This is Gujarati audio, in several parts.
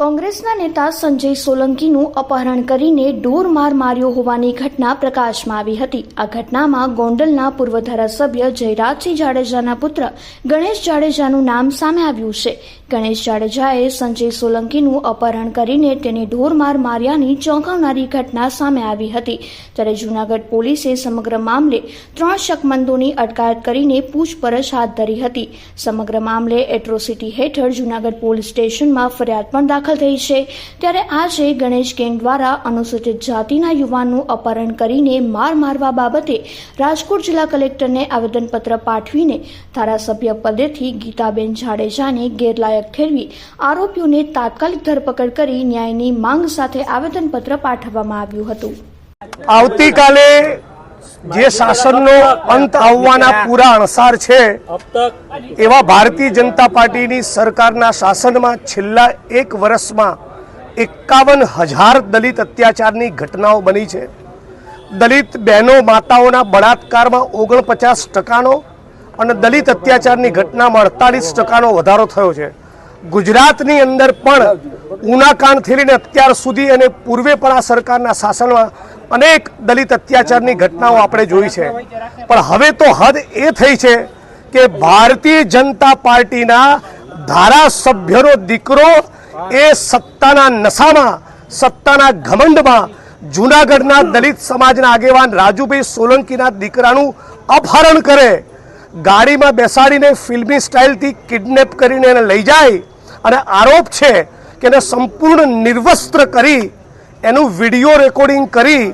કોંગ્રેસના નેતા સંજય સોલંકીનું અપહરણ કરીને ઢોર માર માર્યો હોવાની ઘટના પ્રકાશમાં આવી હતી. આ ઘટનામાં ગોંડલના પૂર્વ ધારાસભ્ય જયરાજસિંહ જાડેજાના પુત્ર ગણેશ જાડેજાનું નામ સામે આવ્યું છે. ગણેશ જાડેજાએ સંજય સોલંકીનું અપહરણ કરીને તેને ઢોર માર માર્યાની ચોંકાવનારી ઘટના સામે આવી હતી. ત્યારે જૂનાગઢ પોલીસે સમગ્ર મામલે ત્રણ શકમંદોની અટકાયત કરીને પૂછપરછ હાથ ધરી હતી. સમગ્ર મામલે એટ્રોસિટી હેઠળ જૂનાગઢ પોલીસ સ્ટેશનમાં ફરિયાદ પણ દાખલ થઈ છે. ત્યારે આજે ગણેશ ગેંગ દ્વારા અનુસૂચિત જાતિના યુવાનનું અપહરણ કરીને માર મારવા બાબતે રાજકોટ જિલ્લા કલેક્ટરને આવેદનપત્ર પાઠવીને ધારાસભ્ય પદેથી ગીતાબેન જાડેજાને ગેરલાયક ઠેરવી આરોપીઓને તાત્કાલિક ધરપકડ કરી ન્યાયની માંગ સાથે આવેદનપત્ર પાઠવવામાં આવ્યું હતું. આવતીકાલે જે શાસનનો અંત આવવાના પૂરા અણસાર છે, એવા ભારતીય જનતા પાર્ટીની સરકારના શાસનમાં છેલ્લા એક વર્ષમાં એકાવન હજાર દલિત અત્યાચારની ઘટનાઓ બની છે. દલિત બહેનો માતાઓના બળાત્કારમાં ઓગણપચાસ ટકાનો અને દલિત અત્યાચારની ઘટનામાં અડતાલીસ ટકાનો વધારો થયો છે. ગુજરાતની અંદર પણ ઉનાકાંડ લઈને અત્યાર સુધી અને પૂર્વે પણ આ સરકારના શાસનમાં અનેક દલિત અત્યાચારની ઘટનાઓ આપણે જોઈ છે. પણ હવે તો હદ એ થઈ છે કે ભારતીય જનતા પાર્ટીના ધારાસભ્યનો દીકરો એ સત્તાના નશામાં, સત્તાના ઘમંડમાં જૂનાગઢના દલિત સમાજના આગેવાન રાજુભાઈ સોલંકીના દીકરાનું અપહરણ કરે. ગાડીમાં બેસાડીને ફિલ્મી સ્ટાઇલથી કિડનેપ કરીને એને લઈ જાય. અને આરોપ છે કે એને સંપૂર્ણ નિર્વસ્ત્ર કરી એનું વીડિયો રેકોર્ડિંગ કરી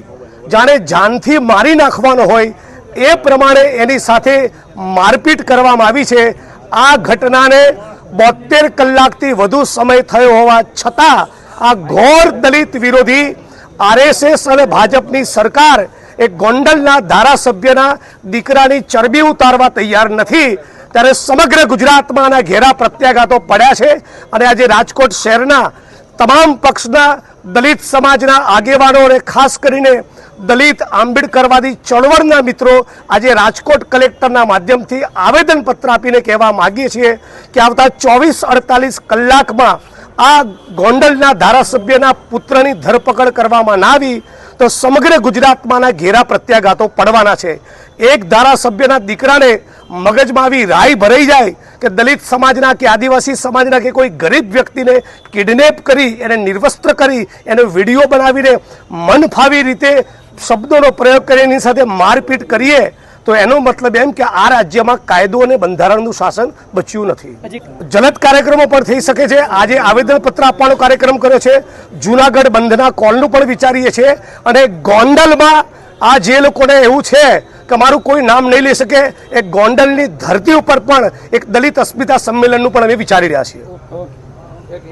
જાણે જાનથી મારી નાખવાનો હોય એ પ્રમાણે એની સાથે મારપીટ કરવામાં આવી છે. આ ઘટનાને બોતેર કલાકથી વધુ સમય થયો હોવા છતાં આ ઘોર દલિત વિરોધી આરએસએસ અને ભાજપની સરકાર એ ગોંડલના ધારાસભ્યના દીકરાની ચરબી ઉતારવા તૈયાર નથી. ત્યારે સમગ્ર ગુજરાતમાં આના ઘેરા પ્રત્યાઘાતો પડ્યા છે અને આજે રાજકોટ શહેરના તમામ પક્ષના દલિત સમાજના આગેવાનો અને ખાસ કરીને દલિત આંબેડકરવાદી ચળવળના મિત્રો આજે રાજકોટ કલેક્ટરના માધ્યમથી આવેદનપત્ર આપીને કહેવા માગીએ છીએ કે આવતા ચોવીસ અડતાલીસ કલાકમાં આ ગોંડલના ધારાસભ્યના પુત્રની ધરપકડ કરવામાં ના આવી તો સમગ્ર ગુજરાતમાંના ઘેરા પ્રત્યાઘાતો પડવાના છે. એક ધારાસભ્યના દીકરાને મગજમાં આવી રાય ભરાઈ જાય કે દલિત સમાજના કે આદિવાસી સમાજના કે કોઈ ગરીબ વ્યક્તિને કિડનેપ કરી એને નિર્વસ્ત્ર કરી એનો વીડિયો બનાવીને મનફાવી રીતે શબ્દોનો પ્રયોગ કરી એની સાથે મારપીટ કરીએ તો એનો મતલબ એમ કે આ રાજ્યમાં કાયદો અને બંધારણનું શાસન બચ્યું નથી. જલદ કાર્યક્રમો પણ થઈ શકે છે. આજે આવેદનપત્ર આપવાનો કાર્યક્રમ કર્યો છે. જૂનાગઢ બંધના કોલનું પણ વિચારીએ છીએ. અને ગોંડલમાં આ જે લોકોને એવું છે કે મારું કોઈ નામ નહીં લઈ શકે. એ ગોંડલની ધરતી ઉપર પણ એક દલિત અસ્મિતા સંમેલનનું પણ અમે વિચારી રહ્યા છીએ.